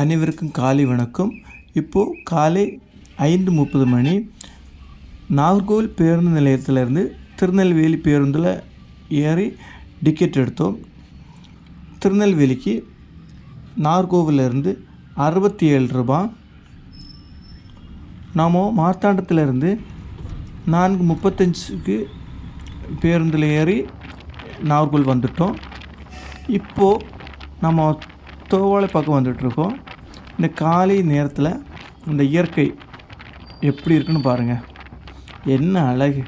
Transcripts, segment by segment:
அனைவருக்கும் காலை வணக்கம். இப்போது காலை ஐந்து முப்பது மணி. நாகர்கோவில் பேருந்து நிலையத்திலேருந்து திருநெல்வேலி பேருந்தில் ஏறி டிக்கெட் எடுத்தோம். திருநெல்வேலிக்கு நாகர்கோவிலேருந்து அறுபத்தி ஏழு ரூபாய் நாம் மார்த்தாண்டத்திலேருந்து நான்கு முப்பத்தஞ்சுக்கு பேருந்தில் ஏறி நாகர்கோவில் வந்துட்டோம். இப்போது நம்ம தோவாளை பக்கம் வந்துட்டுருக்கோம். இந்த காலை நேரத்தில் இந்த இயற்கை எப்படி இருக்குன்னு பாருங்கள் என்ன அழகு.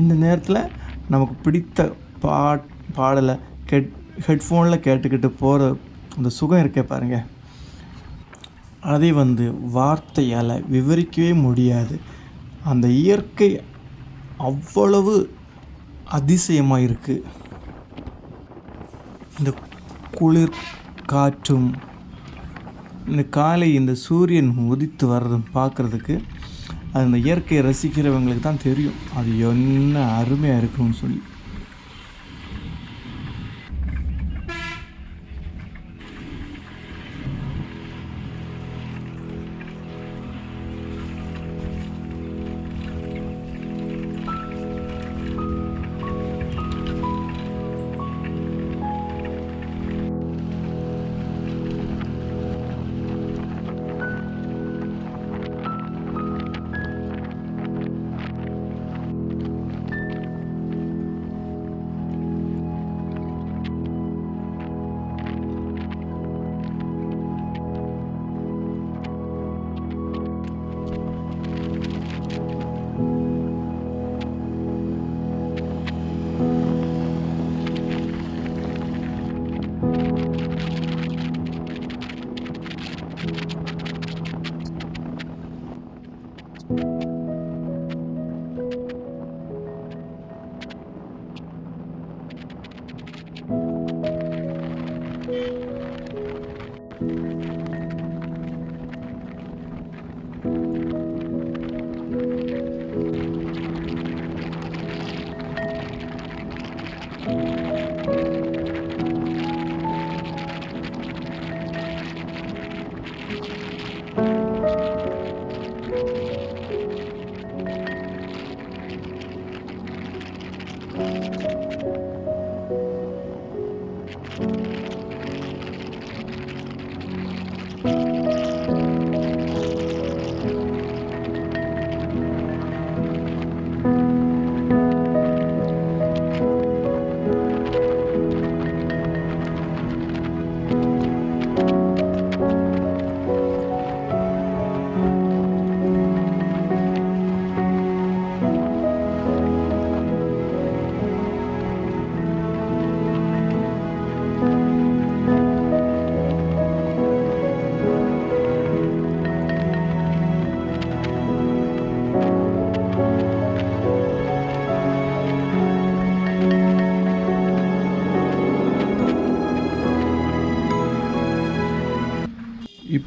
இந்த நேரத்தில் நமக்கு பிடித்த பாட் பாடலை கெட் ஹெட்ஃபோனில் கேட்டுக்கிட்டு போகிற அந்த சுகம் இருக்கே பாருங்கள் அதை வந்து வார்த்தையால் விவரிக்கவே முடியாது. அந்த இயற்கை அவ்வளவு அதிசயமாக இருக்குது இந்த குளிர் காற்றும் இந்த காலை இந்த சூரியன் உதித்து வர்றதும் பார்க்குறதுக்கு அந்த இயற்கையை ரசிக்கிறவங்களுக்கு தான் தெரியும். அது என்ன அருமையாக இருக்கும்னு சொல்லி.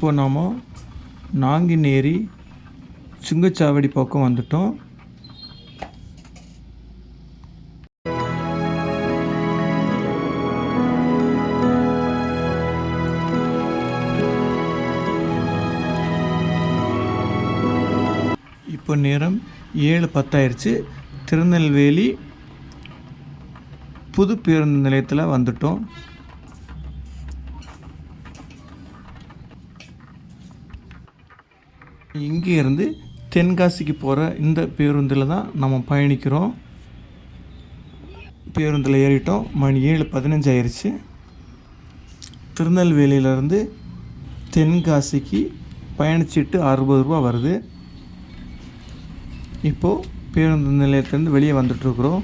இப்போ நாம் நாங்கினேரி சுங்கச்சாவடி பக்கம் வந்துட்டோம். இப்போ நேரம் ஏழு பத்தாயிருச்சு. திருநெல்வேலி புது பேருந்து நிலையத்தில் வந்துட்டோம். இங்கே இருந்து தென்காசிக்கு போகிற இந்த பேருந்தில் தான் நம்ம பயணிக்கிறோம். பேருந்தில் ஏறிட்டோம். மணி ஏழு பதினஞ்சு ஆயிடுச்சு திருநெல்வேலியிலேருந்து தென்காசிக்கு பயணிச்சிட்டு அறுபது ரூபா வருது. இப்போது பேருந்து நிலையத்திலேருந்து வெளியே வந்துட்டுருக்குறோம்.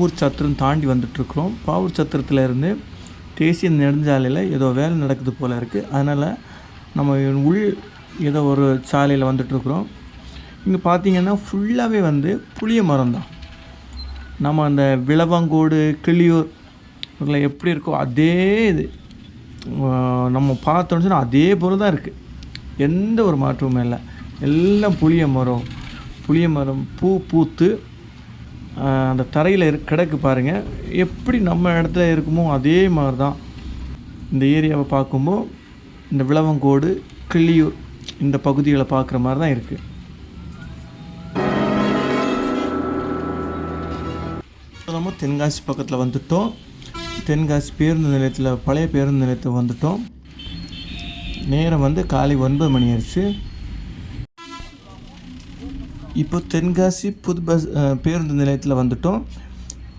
பாவூர் சத்திரம் தாண்டி வந்துட்டுருக்குறோம். பாவூர் சத்திரத்தில் இருந்து தேசிய நெடுஞ்சாலையில் ஏதோ வேலை நடக்குது போல் இருக்குது அதனால் நம்ம உள் ஏதோ ஒரு சாலையில் வந்துட்டுருக்குறோம். இங்கே பார்த்தீங்கன்னா ஃபுல்லாகவே வந்து புளிய மரம் தான். நம்ம அந்த விளவங்கோடு கிளியூர் இதில் எப்படி இருக்கோ அதே இது. நம்ம பார்த்தோன்னு சொன்னால் அதே போல் தான் இருக்குது எந்த ஒரு மாற்றமும் இல்லை. எல்லாம் புளிய மரம் புளிய மரம் பூ பூத்து அந்த தரையில் இரு கிடக்கு பாருங்கள் எப்படி நம்ம இடத்துல இருக்குமோ அதே மாதிரி தான் இந்த ஏரியாவை பார்க்கும்போது இந்த விளவங்கோடு கிள்ளியூர் இந்த பகுதிகளை பார்க்குற மாதிரி தான் இருக்குது நம்ம தென்காசி பக்கத்தில் வந்துட்டோம். தென்காசி பேருந்து நிலையத்தில் பழைய பேருந்து நிலையத்துக்கு வந்துட்டோம். நேரம் வந்து காலை ஒன்பது மணி ஆயிடுச்சு. இப்போ தென்காசி புது பஸ் பேருந்து நிலையத்தில் வந்துட்டோம்.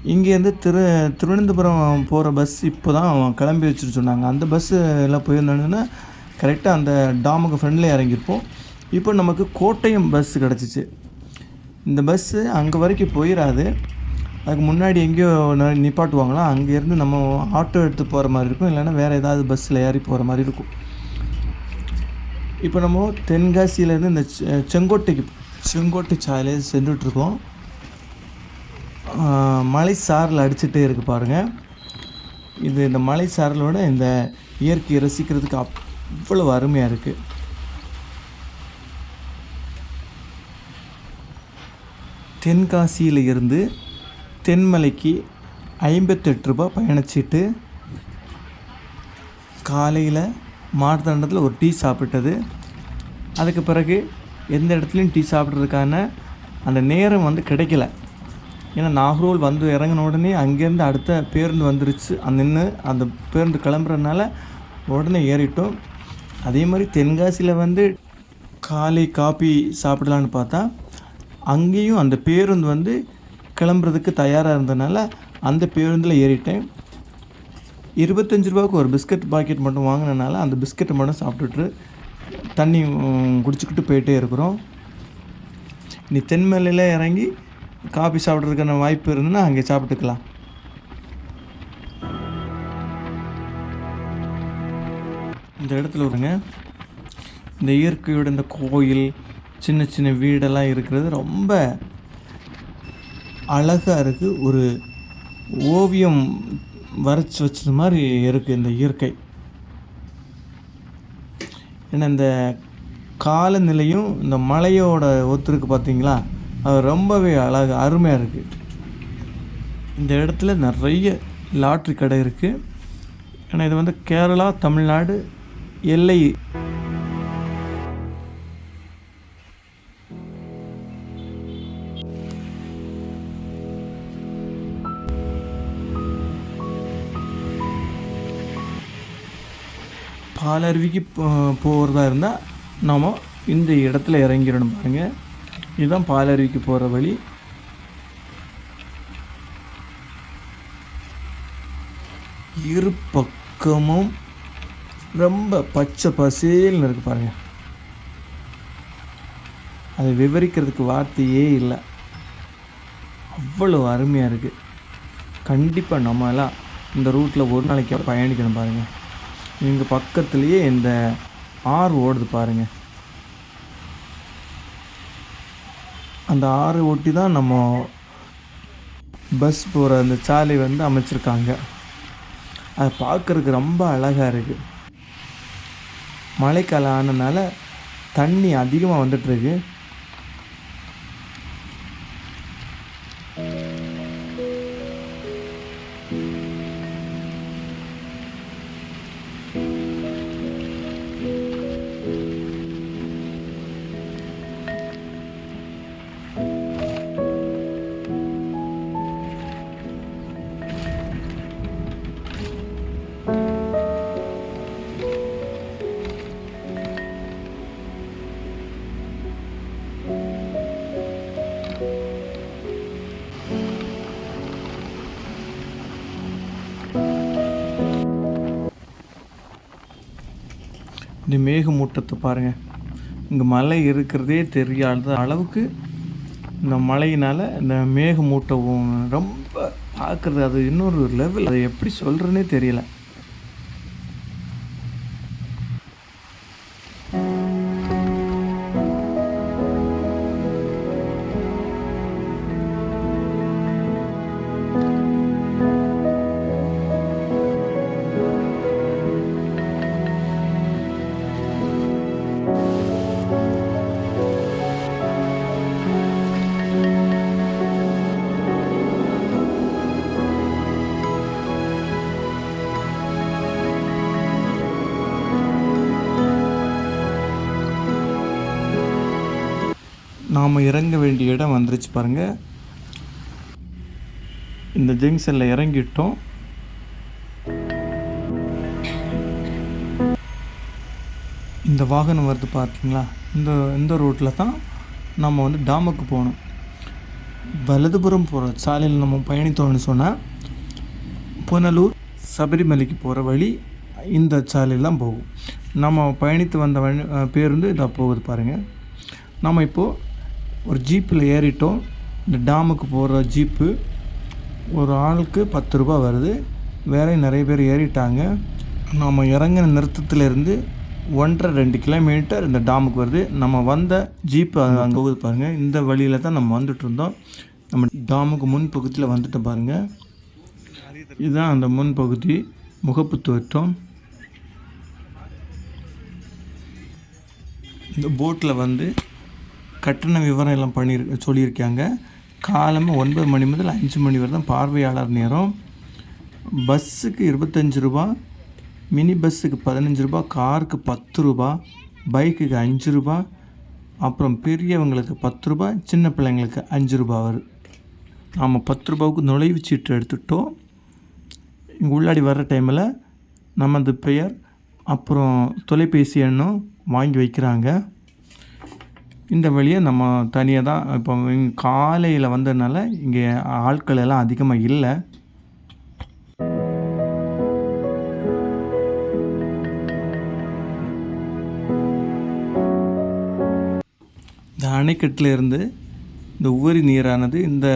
இங்கேருந்து திரு திருவனந்தபுரம் போகிற பஸ் இப்போ தான் கிளம்பி வச்சுட்டு சொன்னாங்க. அந்த பஸ்ஸு எல்லாம் போயிருந்தோன்னா கரெக்டாக அந்த டாமுக்கு ஃப்ரெண்ட்லேயே இறங்கியிருப்போம். இப்போ நமக்கு கோட்டயம் பஸ் கிடச்சிச்சு. இந்த பஸ்ஸு அங்கே வரைக்கும் போயிடாது அதுக்கு முன்னாடி எங்கேயோ நிப்பாட்டுவாங்களோ நிப்பாட்டுவாங்களா? அங்கேருந்து நம்ம ஆட்டோ எடுத்து போகிற மாதிரி இருக்கும். இல்லைன்னா வேறு ஏதாவது பஸ்ஸில் ஏறி போகிற மாதிரி இருக்கும். இப்போ நம்ம தென்காசியிலேருந்து இந்த செ- செங்கோட்டைக்கு செங்கோட்டு சாலையில் சென்றுட்ருக்கோம். மலை சாரல் அடிச்சுட்டே இருக்குது பாருங்கள் இது இந்த மலை சாரலோட இந்த இயற்கையை ரசிக்கிறதுக்கு அவ்வளோ அருமையாக இருக்குது தென்காசியில் இருந்து தென்மலைக்கு ஐம்பத்தெட்டு ரூபாய் பயணிச்சிட்டு. காலையில் மார்த்தாண்டத்தில் ஒரு டீ சாப்பிட்டது. அதுக்கு பிறகு எந்த இடத்துலையும் டீ சாப்பிட்றதுக்கான அந்த நேரம் வந்து கிடைக்கல. ஏன்னா நாகரோல் வந்து இறங்கின உடனே அங்கேருந்து அடுத்த பேருந்து வந்துருச்சு. அந்த நின்று அந்த பேருந்து கிளம்புறதுனால உடனே ஏறிட்டோம். அதே மாதிரி தென்காசியில் வந்து காலை காபி சாப்பிடலான்னு பார்த்தா அங்கேயும் அந்த பேருந்து வந்து கிளம்புறதுக்கு தயாராக இருந்தனால அந்த பேருந்தில் ஏறிட்டேன். இருபத்தஞ்சி ரூபாய்க்கு ஒரு பிஸ்கட் பாக்கெட் மட்டும் வாங்கினனால அந்த பிஸ்கட்டை மட்டும் சாப்பிட்டுட்டு தண்ணி குடிச்சுக்கிட்டு போயிட்டே இருக்கிறோம். நீ தென்மலையில் இறங்கி காபி சாப்பிட்றதுக்கான வாய்ப்பு இருந்ததுன்னா அங்கே சாப்பிட்டுக்கலாம். இந்த இடத்துல வருங்க. இந்த இயற்கையோட இந்த கோயில் சின்ன சின்ன வீடெல்லாம் இருக்கிறது ரொம்ப அழகாக இருக்குது ஒரு ஓவியம் வரைச்சி வச்சது மாதிரி இருக்குது இந்த இயற்கை. ஏன்னா இந்த காலநிலையும் இந்த மலையோட ஒத்துருக்கு பார்த்தீங்களா? அது ரொம்பவே அழகு அருமையாக இருக்குது இந்த இடத்துல நிறைய லாட்ரி கடை இருக்குது ஏன்னா இது வந்து கேரளா தமிழ்நாடு எல்லை பாலருவிக்கு போ- போகிறதா இருந்தால் நாம் இந்த இடத்துல இறங்கிடணும் பாருங்கள் இதுதான் பாலருவிக்கு போகிற வழி. இரு பக்கமும் ரொம்ப பச்சை பசேல்னு இருக்கு பாருங்க. அதை விவரிக்கிறதுக்கு வார்த்தையே இல்லை. அவ்வளோ அருமையாக இருக்குது கண்டிப்பாக நம்ம எல்லாம் இந்த ரூட்டில் ஒரு நாளைக்கு பயணிக்கணும் பாருங்கள் இங்கே பக்கத்துலேயே இந்த ஆறு ஓடுது பாருங்கள் அந்த ஆறு ஒட்டி தான் நம்ம பஸ் போகிற அந்த சாலை வந்து அமைச்சிருக்காங்க. அதை பார்க்குறதுக்கு ரொம்ப அழகாக இருக்குது மழைக்காலம் ஆனதுனால தண்ணி அதிகமாக வந்துட்டுருக்கு இந்த மேகமூட்டத்தை பாருங்கள் இங்கே மலை இருக்கிறதே தெரியாத அளவுக்கு இந்த மழையினால் இந்த மேகமூட்டம் ரொம்ப பார்க்குறது அது இன்னொரு லெவல் அதை எப்படி சொல்கிறேன்னே தெரியல. நாம் இறங்க வேண்டிய இடம் வந்துருச்சு பாருங்கள் இந்த ஜங்ஷனில் இறங்கிட்டோம். இந்த வாகனம் வருது பார்த்தீங்களா இந்த இந்த ரோட்டில் தான் நம்ம வந்து டாமுக்கு போகணும். வலதுபுறம் போகிற சாலையில் நம்ம பயணித்தோம்னு சொன்னால் புனலூர் சபரிமலைக்கு போகிற வழி இந்த சாலையில் போகும். நம்ம பயணித்து வந்த வழி பேருந்து இதாக போகுது பாருங்கள் நம்ம இப்போது ஒரு ஜீப்பில் ஏறிட்டோம். இந்த டாமுக்கு போகிற ஜீப்பு ஒரு ஆளுக்கு பத்து ரூபா வருது. வேற நிறைய பேர் ஏறிட்டாங்க. நாம் இறங்கின நிறுத்தத்துலேருந்து ஒன்றரை ரெண்டு கிலோமீட்டர் இந்த டாமுக்கு வருது. நம்ம வந்த ஜீப்பு அங்கே போகுது பாருங்கள் இந்த வழியில் தான் நம்ம வந்துட்டு இருந்தோம். நம்ம டாமுக்கு முன் பகுதியில் வந்துட்டோம் பாருங்கள் இதுதான் அந்த முன் பகுதி. முகப்பு தோற்றம். இந்த போட்டில் வந்து கட்டண விவரம் எல்லாம் பண்ணி சொல்லியிருக்காங்க. காலமாக ஒன்பது மணி முதல் அஞ்சு மணி வரை தான் பார்வையாளர் நேரம். பஸ்ஸுக்கு இருபத்தஞ்சி ரூபா மினி பஸ்ஸுக்கு பதினஞ்சு ரூபா காருக்கு பத்து ரூபா பைக்குக்கு அஞ்சு ரூபா அப்புறம் பெரியவங்களுக்கு பத்து ரூபா சின்ன பிள்ளைங்களுக்கு அஞ்சு ரூபா வரும் நாம் பத்து ரூபாவுக்கு நுழைவு சீட்டு எடுத்துட்டோம். இங்கே உள்ளாடி வர்ற டைமில் நமது பெயர் அப்புறம் தொலைபேசி எண்ணும் வாங்கி வைக்கிறாங்க. இந்த வழியை நம்ம தனியாக தான் இப்போ இங்கே காலையில் வந்ததுனால இங்கே ஆட்கள் எல்லாம் அதிகமாக இல்லை. இந்த அணைக்கட்டிலேருந்து இந்த உவரி நீரானது இந்த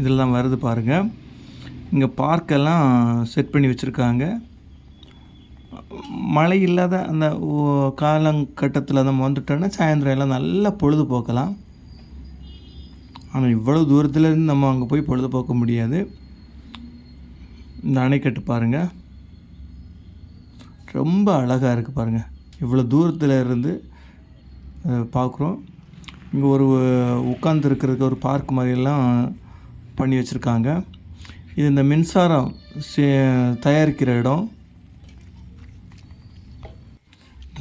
இதில் தான் வருது பாருங்கள் இங்கே பார்க்கெல்லாம் செட் பண்ணி வச்சுருக்காங்க. மழை இல்லாத அந்த ஓ- காலங்கட்டத்தில் நம்ம வந்துட்டோன்னா சாயந்தரம் எல்லாம் நல்லா பொழுதுபோக்கலாம் ஆனால் இவ்வளோ தூரத்துலேருந்து நம்ம அங்கே போய் பொழுதுபோக்க முடியாது. இந்த அணைக்கட்டு பாருங்கள் ரொம்ப அழகாக இருக்குது பாருங்கள் இவ்வளோ தூரத்தில் இருந்து பார்க்குறோம் இங்கே ஒரு உட்காந்துருக்கிறதுக்கு ஒரு பார்க் மாதிரியெல்லாம் பண்ணி வச்சுருக்காங்க. இது இந்த மின்சாரம் சே- தயாரிக்கிற இடம்.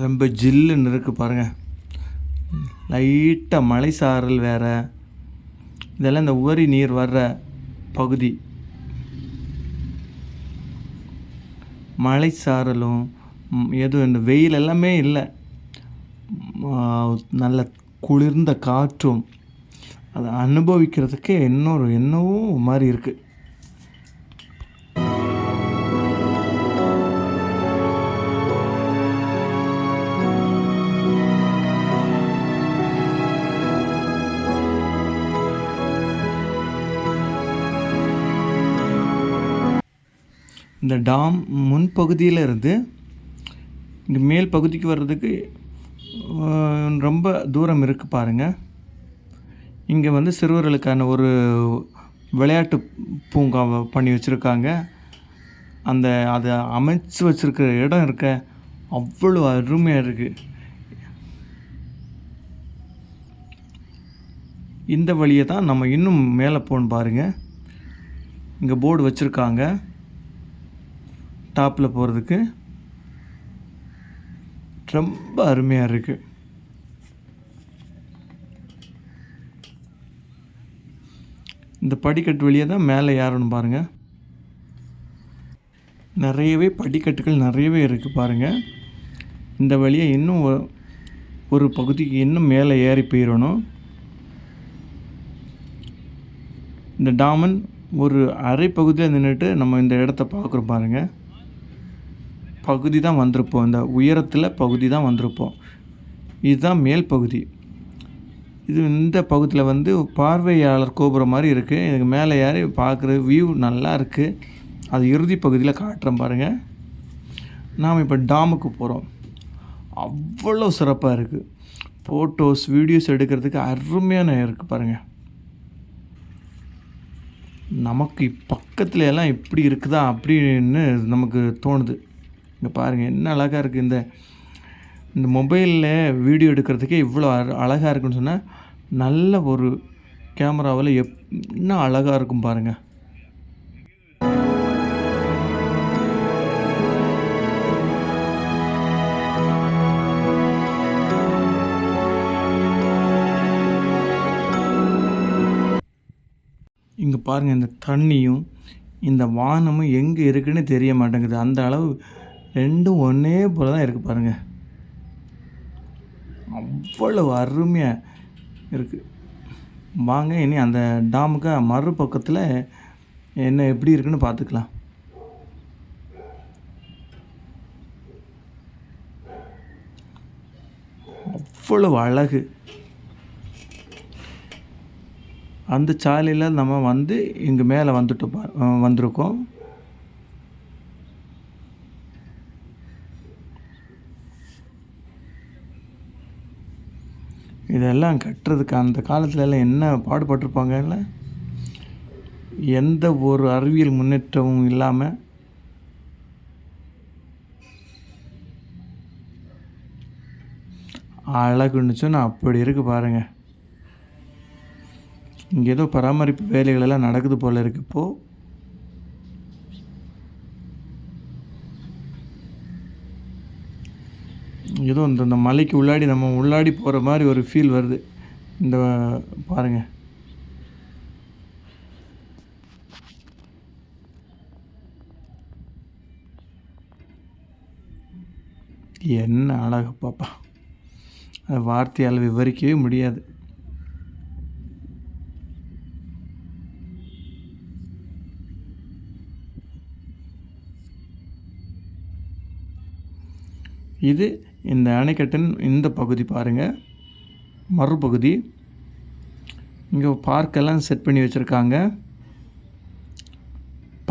ரொம்ப ஜில்லுன்னு இருக்குது பாருங்கள் லைட்டாக மலை சாரல் வேறு. இதெல்லாம் இந்த உவரி நீர் வர்ற பகுதி. மலை சாரலும் எதுவும் இந்த வெயில் எல்லாமே இல்லை. நல்ல குளிர்ந்த காற்றும். அதை அனுபவிக்கிறதுக்கே இன்னொரு என்னவோ மாதிரி இருக்குது இந்த டாம் முன்பகுதியில் இருந்து இங்கே மேல் பகுதிக்கு வர்றதுக்கு ரொம்ப தூரம் இருக்குது பாருங்கள் இங்கே வந்து சிறுவர்களுக்கான ஒரு விளையாட்டு பூங்காவை பண்ணி வச்சுருக்காங்க. அந்த அதை அமைச்சு வச்சுருக்கிற இடம் இருக்க அவ்வளோ அருமையாக இருக்குது இந்த வழியை தான் நம்ம இன்னும் மேலே போகணும் பாருங்கள் இங்கே போர்டு வச்சுருக்காங்க. டாப்பில் போகிறதுக்கு ரொம்ப அருமையாக இருக்குது இந்த படிக்கட்டு வழியாக தான் மேலே ஏறணும் பாருங்கள் நிறையவே படிக்கட்டுகள் நிறையவே இருக்குது பாருங்கள் இந்த வழியை இன்னும் ஒரு பகுதிக்கு இன்னும் மேலே ஏறி போயிடணும் இந்த டாமன் ஒரு அரை பகுதியில் நின்றுட்டு நம்ம இந்த இடத்த பார்க்குறோம் பாருங்கள் பகுதி தான் வந்திருப்போம். இந்த உயரத்தில் பகுதி தான் வந்திருப்போம். இதுதான் மேல் பகுதி. இது இந்த பகுதியில் வந்து பார்வையாளர் கோபுரம் மாதிரி இருக்குது இதுக்கு மேலே ஏறி பார்க்குற வியூ நல்லா இருக்குது அது இறுதி பகுதியில் காட்டுறேன் பாருங்கள் நாம் இப்போ டாமுக்கு போகிறோம் அவ்வளோ சிறப்பாக இருக்குது ஃபோட்டோஸ் வீடியோஸ் எடுக்கிறதுக்கு அருமையான இருக்குது பாருங்கள் நமக்கு பக்கத்துல எல்லாம் இப்படி இருக்குதா அப்படின்னு நமக்கு தோணுது. இங்கே பாருங்கள் என்ன அழகாக இருக்குது இந்த இந்த மொபைலில் வீடியோ எடுக்கிறதுக்கே இவ்வளோ அழகாக இருக்குன்னு சொன்னால் நல்ல ஒரு கேமராவில் எப் இன்னும் அழகாக இருக்கும் பாருங்கள் இங்கே பாருங்கள் இந்த தண்ணியும் இந்த வானமும் எங்கே இருக்குன்னு தெரிய மாட்டேங்குது. அந்த அளவு ரெண்டும் ஒன்றே போல தான் இருக்குது பாருங்கள் அவ்வளவு அருமையாக இருக்குது வாங்க இனி அந்த டாமுக்கு மறுபக்கத்தில் என்ன எப்படி இருக்குன்னு பார்த்துக்கலாம். அவ்வளவு அழகு. அந்த சாலையில் நம்ம வந்து இங்கே மேலே வந்துட்டு பா வந்திருக்கோம். இதெல்லாம் கட்டுறதுக்கு அந்த காலத்துலலாம் என்ன பாடுபட்டிருப்பாங்கல்ல எந்த ஒரு அறிவியல் முன்னேற்றமும் இல்லாமல் அழகுன்னு சொன்னால் அப்படி இருக்குது பாருங்கள் இங்கே ஏதோ பராமரிப்பு வேலைகளெல்லாம் நடக்குது போல் இருக்குது இப்போது ஏதோ இந்த இந்த மலைக்கு உள்ளாடி நம்ம உள்ளாடி போகிற மாதிரி ஒரு ஃபீல் வருது. இந்த பாருங்க. என்ன அழகு பாப்பா. அது வார்த்தையால் விவரிக்கவே முடியாது. இது இந்த அணைக்கட்டின் இந்த பகுதி பாருங்கள் மறுபகுதி. இங்கே பார்க்கெல்லாம் செட் பண்ணி வச்சுருக்காங்க.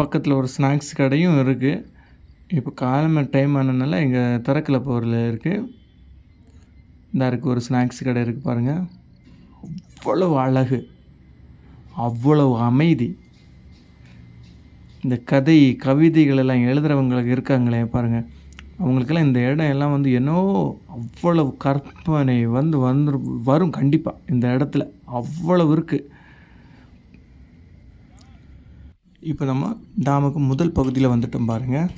பக்கத்தில் ஒரு ஸ்நாக்ஸ் கடையும் இருக்குது இப்போ காலமே டைம் ஆனதுனால இங்கே திறக்கல பொருள் இருக்குது இந்த இருக்குது ஒரு ஸ்நாக்ஸ் கடை இருக்குது பாருங்கள் அவ்வளவு அழகு. அவ்வளவு அமைதி. இந்த கதை கவிதைகள் எல்லாம் எழுதுகிறவங்களுக்கு இருக்காங்களே பாருங்கள் அவங்களுக்கெல்லாம் இந்த இடம் எல்லாம் வந்து என்னோ அவ்வளவு கற்பனை வந்து வந்து வரும் கண்டிப்பாக இந்த இடத்துல. அவ்வளவு இருக்குது இப்போ நம்ம டாமுக்கு முதல் பகுதியில் வந்துட்டோம் பாருங்கள்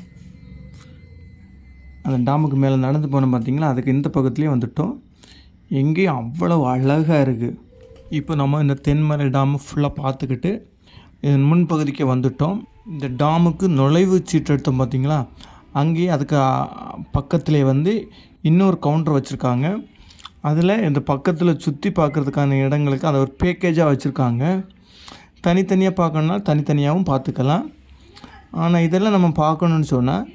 அந்த டாமுக்கு மேலே நடந்து போனோம் பார்த்தீங்களா அதுக்கு இந்த பக்கத்துலேயே வந்துட்டோம். எங்கேயும் அவ்வளவு அழகாக இருக்குது இப்போ நம்ம இந்த தென்மலை டாமு ஃபுல்லாக பார்த்துக்கிட்டு இதன் முன்பகுதிக்கு வந்துட்டோம். இந்த டாமுக்கு நுழைவு சீட்டு எடுத்தோம் பார்த்தீங்களா அங்கேயே அதுக்கு பக்கத்துலேயே வந்து இன்னொரு கவுண்டர் வச்சுருக்காங்க. அதில் இந்த பக்கத்தில் சுற்றி பார்க்குறதுக்கான இடங்களுக்கு அதை ஒரு பேக்கேஜாக வச்சுருக்காங்க. தனித்தனியாக பார்க்கணுன்னா தனித்தனியாகவும் பார்த்துக்கலாம். ஆனால் இதெல்லாம் நம்ம பார்க்கணுன்னு சொன்னால்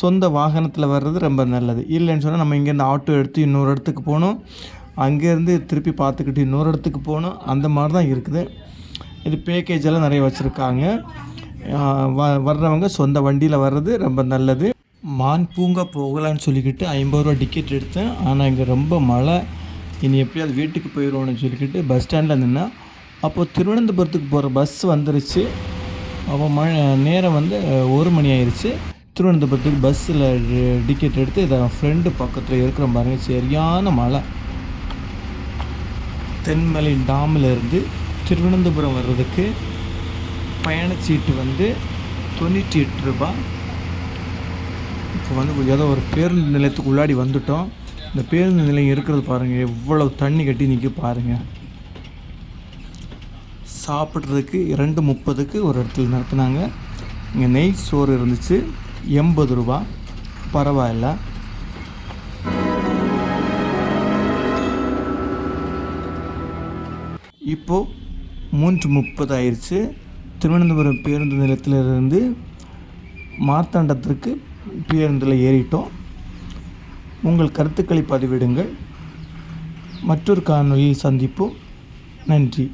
சொந்த வாகனத்தில் வர்றது ரொம்ப நல்லது. இல்லைன்னு சொன்னால் நம்ம இங்கேருந்து ஆட்டோ எடுத்து இன்னொரு இடத்துக்கு போகணும். அங்கேருந்து திருப்பி பார்த்துக்கிட்டு இன்னொரு இடத்துக்கு போகணும். அந்த மாதிரி தான் இருக்குது. இது பேக்கேஜ் எல்லாம் நிறைய வச்சுருக்காங்க. வர்றவங்க சொந்த வண்டியில் வர்றது ரொம்ப நல்லது. மான் பூங்கா போகலான்னு சொல்லிக்கிட்டு ஐம்பது ரூபா டிக்கெட் எடுத்தேன். ஆனால் இங்கே ரொம்ப மழை. இனி எப்படியாவது வீட்டுக்கு போயிடுவோன்னு சொல்லிக்கிட்டு பஸ் ஸ்டாண்டில் நின்னா அப்போது திருவனந்தபுரத்துக்கு போகிற பஸ் வந்துருச்சு. அப்போ மழை நேரம் வந்து ஒரு மணி ஆயிடுச்சு திருவனந்தபுரத்துக்கு பஸ்ஸில் டிக்கெட் எடுத்து இதை ஃப்ரெண்டு பக்கத்தில் இருக்கிற பாருங்க சரியான மழை. தென்மலை டாமில் இருந்து திருவனந்தபுரம் வர்றதுக்கு பயணச்சீட்டு வந்து தொண்ணூற்றி எட்டு ரூபா. இப்போ வந்து ஏதோ ஒரு பேருந்து நிலையத்துக்கு உள்ளாடி வந்துட்டோம். இந்த பேருந்து நிலையம் இருக்கிறது பாருங்கள் எவ்வளோ தண்ணி கட்டி நிற்க பாருங்கள் சாப்பிட்றதுக்கு ரெண்டு முப்பதுக்கு ஒரு இடத்துல நடத்துனாங்க இங்கே நெய் சோறு இருந்துச்சு எண்பது ரூபா. பரவாயில்ல. இப்போது மூன்று முப்பது ஆயிடுச்சு. திருவனந்தபுரம் பேருந்து நிலையத்திலிருந்து மார்த்தாண்டத்திற்கு பேருந்தில் ஏறிட்டோம். உங்கள் கருத்துக்களை பதிவிடுங்கள். மற்றொரு காணொலியில் சந்திப்போம். நன்றி.